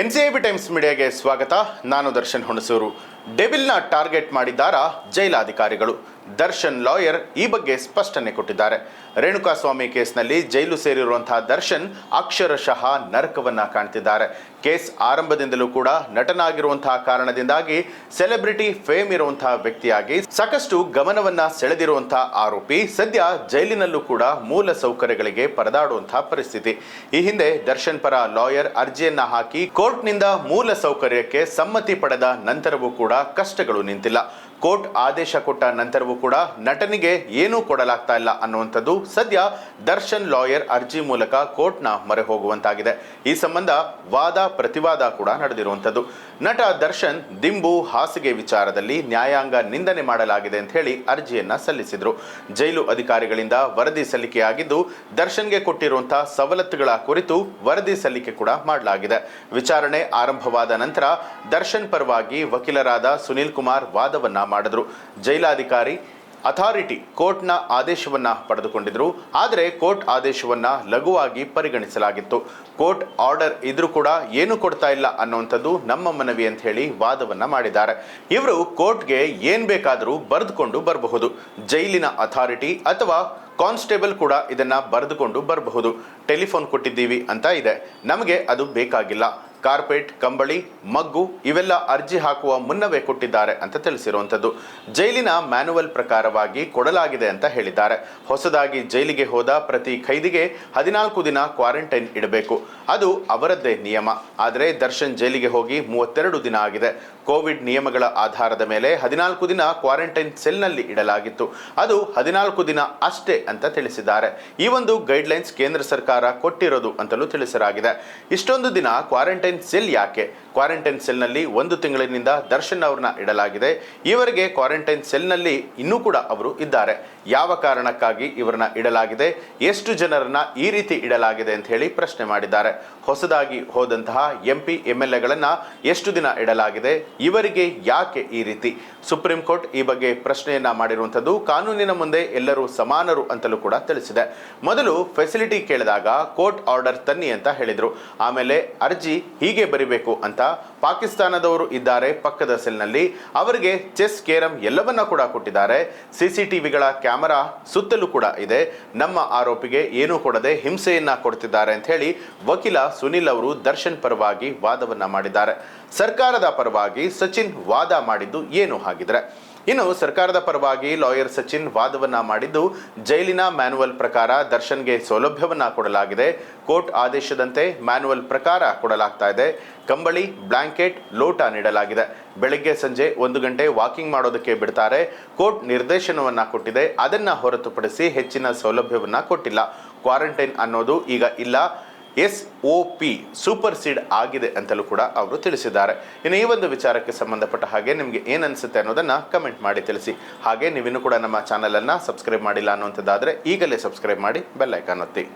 N C B times ಮೀಡಿಯಾಗೆ ಸ್ವಾಗತ. ನಾನು ದರ್ಶನ್ ಹುಣಸೂರು. ಡೆಬಿಲ್ನ ಟಾರ್ಗೆಟ್ ಮಾಡಿದ್ದಾರಾ ಜೈಲಾಧಿಕಾರಿಗಳು. ದರ್ಶನ್ ಲಾಯರ್ ಈ ಬಗ್ಗೆ ಸ್ಪಷ್ಟನೆ ಕೊಟ್ಟಿದ್ದಾರೆ. ರೇಣುಕಾಸ್ವಾಮಿ ಕೇಸ್ನಲ್ಲಿ ಜೈಲು ಸೇರಿರುವಂತಹ ದರ್ಶನ್ ಅಕ್ಷರಶಃ ನರಕವನ್ನ ಕಾಣ್ತಿದ್ದಾರೆ. ಕೇಸ್ ಆರಂಭದಿಂದಲೂ ಕೂಡ ನಟನಾಗಿರುವಂತಹ ಕಾರಣದಿಂದಾಗಿ ಸೆಲೆಬ್ರಿಟಿ ಫೇಮ್ ಇರುವಂತಹ ವ್ಯಕ್ತಿಯಾಗಿ ಸಾಕಷ್ಟು ಗಮನವನ್ನ ಸೆಳೆದಿರುವಂತಹ ಆರೋಪಿ ಸದ್ಯ ಜೈಲಿನಲ್ಲೂ ಕೂಡ ಮೂಲ ಸೌಕರ್ಯಗಳಿಗೆ ಪರದಾಡುವಂತಹ ಪರಿಸ್ಥಿತಿ. ಈ ಹಿಂದೆ ದರ್ಶನ್ ಪರ ಲಾಯರ್ ಅರ್ಜಿಯನ್ನ ಹಾಕಿ ಕೋರ್ಟ್ನಿಂದ ಮೂಲ ಸೌಕರ್ಯಕ್ಕೆ ಸಮ್ಮತಿ ಪಡೆದ ನಂತರವೂ ಕೂಡ ಕಷ್ಟಗಳು ನಿಂತಿಲ್ಲ. ಕೋರ್ಟ್ ಆದೇಶ ಕೊಟ್ಟ ನಂತರವೂ ಕೂಡ ನಟನಿಗೆ ಏನೂ ಕೊಡಲಾಗ್ತಾ ಇಲ್ಲ ಅನ್ನುವಂಥದ್ದು ಸದ್ಯ ದರ್ಶನ್ ಲಾಯರ್ ಅರ್ಜಿ ಮೂಲಕ ಕೋರ್ಟ್ನ ಮೊರೆ ಹೋಗುವಂತಾಗಿದೆ. ಈ ಸಂಬಂಧ ವಾದ ಪ್ರತಿವಾದ ಕೂಡ ನಡೆದಿರುವಂಥದ್ದು. ನಟ ದರ್ಶನ್ ದಿಂಬು ಹಾಸಿಗೆ ವಿಚಾರದಲ್ಲಿ ನ್ಯಾಯಾಂಗ ನಿಂದನೆ ಮಾಡಲಾಗಿದೆ ಅಂತ ಹೇಳಿ ಅರ್ಜಿಯನ್ನ ಸಲ್ಲಿಸಿದ್ರು. ಜೈಲು ಅಧಿಕಾರಿಗಳಿಂದ ವರದಿ ಸಲ್ಲಿಕೆಯಾಗಿದ್ದು ದರ್ಶನ್ಗೆ ಕೊಟ್ಟಿರುವಂತಹ ಸವಲತ್ತುಗಳ ಕುರಿತು ವರದಿ ಸಲ್ಲಿಕೆ ಕೂಡ ಮಾಡಲಾಗಿದೆ. ವಿಚಾರಣೆ ಆರಂಭವಾದ ನಂತರ ದರ್ಶನ್ ಪರವಾಗಿ ವಕೀಲರಾದ ಸುನೀಲ್ ಕುಮಾರ್ ವಾದವನ್ನ ಮಾಡಿದ್ರು. ಜೈಲಾಧಿಕಾರಿ, ಅಥಾರಿಟಿ ಕೋರ್ಟ್ನ ಆದೇಶವನ್ನು ಪಡೆದುಕೊಂಡಿದ್ರು. ಆದರೆ ಕೋರ್ಟ್ ಆದೇಶವನ್ನು ಲಘುವಾಗಿ ಪರಿಗಣಿಸಲಾಗಿತ್ತು. ಕೋರ್ಟ್ ಆರ್ಡರ್ ಇದ್ರೂ ಕೂಡ ಏನು ಕೊಡ್ತಾ ಇಲ್ಲ ಅನ್ನುವಂಥದ್ದು ನಮ್ಮ ಮನವಿ ಅಂತ ಹೇಳಿ ವಾದವನ್ನ ಮಾಡಿದ್ದಾರೆ. ಇವರು ಕೋರ್ಟ್ಗೆ ಏನು ಬೇಕಾದರೂ ಬರೆದುಕೊಂಡು ಬರಬಹುದು. ಜೈಲಿನ ಅಥಾರಿಟಿ ಅಥವಾ ಕಾನ್ಸ್ಟೇಬಲ್ ಕೂಡ ಇದನ್ನ ಬರೆದುಕೊಂಡು ಬರಬಹುದು. ಟೆಲಿಫೋನ್ ಕೊಟ್ಟಿದ್ದೀವಿ ಅಂತ ಇದೆ. ನಮಗೆ ಅದು ಬೇಕಾಗಿಲ್ಲ. ಕಾರ್ಪೆಟ್, ಕಂಬಳಿ, ಮಗ್ಗು ಇವೆಲ್ಲ ಅರ್ಜಿ ಹಾಕುವ ಮುನ್ನವೇ ಕೊಟ್ಟಿದ್ದಾರೆ ಅಂತ ತಿಳಿಸಿರುವಂಥದ್ದು. ಜೈಲಿನ ಮ್ಯಾನುವಲ್ ಪ್ರಕಾರವಾಗಿ ಕೊಡಲಾಗಿದೆ ಅಂತ ಹೇಳಿದ್ದಾರೆ. ಹೊಸದಾಗಿ ಜೈಲಿಗೆ ಹೋದ ಪ್ರತಿ ಖೈದಿಗೆ ಹದಿನಾಲ್ಕು ದಿನ ಕ್ವಾರಂಟೈನ್ ಇಡಬೇಕು. ಅದು ಅವರದ್ದೇ ನಿಯಮ. ಆದರೆ ದರ್ಶನ್ ಜೈಲಿಗೆ ಹೋಗಿ ಮೂವತ್ತೆರಡು ದಿನ ಆಗಿದೆ. ಕೋವಿಡ್ ನಿಯಮಗಳ ಆಧಾರದ ಮೇಲೆ ಹದಿನಾಲ್ಕು ದಿನ ಕ್ವಾರಂಟೈನ್ ಸೆಲ್ನಲ್ಲಿ ಇಡಲಾಗಿತ್ತು. ಅದು ಹದಿನಾಲ್ಕು ದಿನ ಅಷ್ಟೇ ಅಂತ ತಿಳಿಸಿದ್ದಾರೆ. ಈ ಒಂದು ಗೈಡ್ಲೈನ್ಸ್ ಕೇಂದ್ರ ಸರ್ಕಾರ ಕೊಟ್ಟಿರೋದು ಅಂತಲೂ ತಿಳಿಸಲಾಗಿದೆ. ಇಷ್ಟೊಂದು ದಿನ ಕ್ವಾರಂಟೈನ್ ಸೆಲ್ ಯಾಕೆ? ಕ್ವಾರಂಟೈನ್ ಸೆಲ್ನಲ್ಲಿ ಒಂದು ತಿಂಗಳಿನಿಂದ ದರ್ಶನ್ ಅವ್ರನ್ನ ಇಡಲಾಗಿದೆ. ಇವರಿಗೆ ಕ್ವಾರಂಟೈನ್ ಸೆಲ್ನಲ್ಲಿ ಇನ್ನೂ ಕೂಡ ಅವರು ಇದ್ದಾರೆ. ಯಾವ ಕಾರಣಕ್ಕಾಗಿ ಇವರನ್ನ ಇಡಲಾಗಿದೆ? ಎಷ್ಟು ಜನರನ್ನ ಈ ರೀತಿ ಇಡಲಾಗಿದೆ ಅಂತ ಹೇಳಿ ಪ್ರಶ್ನೆ ಮಾಡಿದ್ದಾರೆ. ಹೊಸದಾಗಿ ಹೋದಂತಹ ಎಂ ಪಿ ಎಂ ಎಲ್ ಎಗಳನ್ನ ಎಷ್ಟು ದಿನ ಇಡಲಾಗಿದೆ? ಇವರಿಗೆ ಯಾಕೆ ಈ ರೀತಿ? ಸುಪ್ರೀಂ ಕೋರ್ಟ್ ಈ ಬಗ್ಗೆ ಪ್ರಶ್ನೆಯನ್ನ ಮಾಡಿರುವಂಥದ್ದು ಕಾನೂನಿನ ಮುಂದೆ ಎಲ್ಲರೂ ಸಮಾನರು ಅಂತಲೂ ಕೂಡ ತಿಳಿಸಿದೆ. ಮೊದಲು ಫೆಸಿಲಿಟಿ ಕೇಳಿದಾಗ ಕೋರ್ಟ್ ಆರ್ಡರ್ ತನ್ನಿ ಅಂತ ಹೇಳಿದ್ರು. ಆಮೇಲೆ ಅರ್ಜಿ ಹೀಗೆ ಬರಿಬೇಕು ಅಂತ ಪಾಕಿಸ್ತಾನದವರು ಇದ್ದಾರೆ ಪಕ್ಕದ ಸೆಲ್ನಲ್ಲಿ. ಅವರಿಗೆ ಚೆಸ್ ಕೇರಂ ಎಲ್ಲವನ್ನ ಕೂಡ ಕೊಟ್ಟಿದ್ದಾರೆ. ಸಿಸಿಟಿವಿಗಳ ಕ್ಯಾಮೆರಾ ಸುತ್ತಲೂ ಕೂಡ ಇದೆ. ನಮ್ಮ ಆರೋಪಿಗೆ ಏನೂ ಕೊಡದೆ ಹಿಂಸೆಯನ್ನ ಕೊಡ್ತಿದ್ದಾರೆ ಅಂತ ಹೇಳಿ ವಕೀಲ ಸುನಿಲ್ ಅವರು ದರ್ಶನ್ ಪರವಾಗಿ ವಾದವನ್ನ ಮಾಡಿದ್ದಾರೆ. ಸರ್ಕಾರದ ಪರವಾಗಿ ಸಚಿನ್ ವಾದ ಮಾಡಿದ್ದು ಏನು ಹಾಗಿದ್ರೆ. ಇನ್ನು ಸರ್ಕಾರದ ಪರವಾಗಿ ಲಾಯರ್ ಸಚಿನ್ ವಾದವನ್ನ ಮಾಡಿದ್ದು ಜೈಲಿನ ಮ್ಯಾನುವಲ್ ಪ್ರಕಾರ ದರ್ಶನ್ಗೆ ಸೌಲಭ್ಯವನ್ನ ಕೊಡಲಾಗಿದೆ. ಕೋರ್ಟ್ ಆದೇಶದಂತೆ ಮ್ಯಾನುವಲ್ ಪ್ರಕಾರ ಕೊಡಲಾಗ್ತಾ ಇದೆ. ಕಂಬಳಿ, ಬ್ಲಾಂಕೆಟ್, ಲೋಟ ನೀಡಲಾಗಿದೆ. ಬೆಳಗ್ಗೆ ಸಂಜೆ ಒಂದು ಗಂಟೆ ವಾಕಿಂಗ್ ಮಾಡೋದಕ್ಕೆ ಬಿಡ್ತಾರೆ. ಕೋರ್ಟ್ ನಿರ್ದೇಶನವನ್ನ ಕೊಟ್ಟಿದೆ. ಅದನ್ನ ಹೊರತುಪಡಿಸಿ ಹೆಚ್ಚಿನ ಸೌಲಭ್ಯವನ್ನ ಕೊಟ್ಟಿಲ್ಲ. ಕ್ವಾರಂಟೈನ್ ಅನ್ನೋದು ಈಗ ಇಲ್ಲ. S O P super seed ಆಗಿದೆ ಅಂತಲೂ ಕೂಡ ಅವರು ತಿಳಿಸಿದ್ದಾರೆ. ಇನ್ನು ಈ ಒಂದು ವಿಚಾರಕ್ಕೆ ಸಂಬಂಧಪಟ್ಟ ಹಾಗೆ ನಿಮಗೆ ಏನು ಅನ್ನೋದನ್ನು ಕಮೆಂಟ್ ಮಾಡಿ ತಿಳಿಸಿ. ಹಾಗೆ ನೀವಿನ್ನೂ ಕೂಡ ನಮ್ಮ ಚಾನಲನ್ನು ಸಬ್ಸ್ಕ್ರೈಬ್ ಮಾಡಿಲ್ಲ ಅನ್ನುವಂಥದ್ದಾದರೆ ಈಗಲೇ ಸಬ್ಸ್ಕ್ರೈಬ್ ಮಾಡಿ ಬೆಲ್ಲೈಕಾನ್ ಒತ್ತಿ.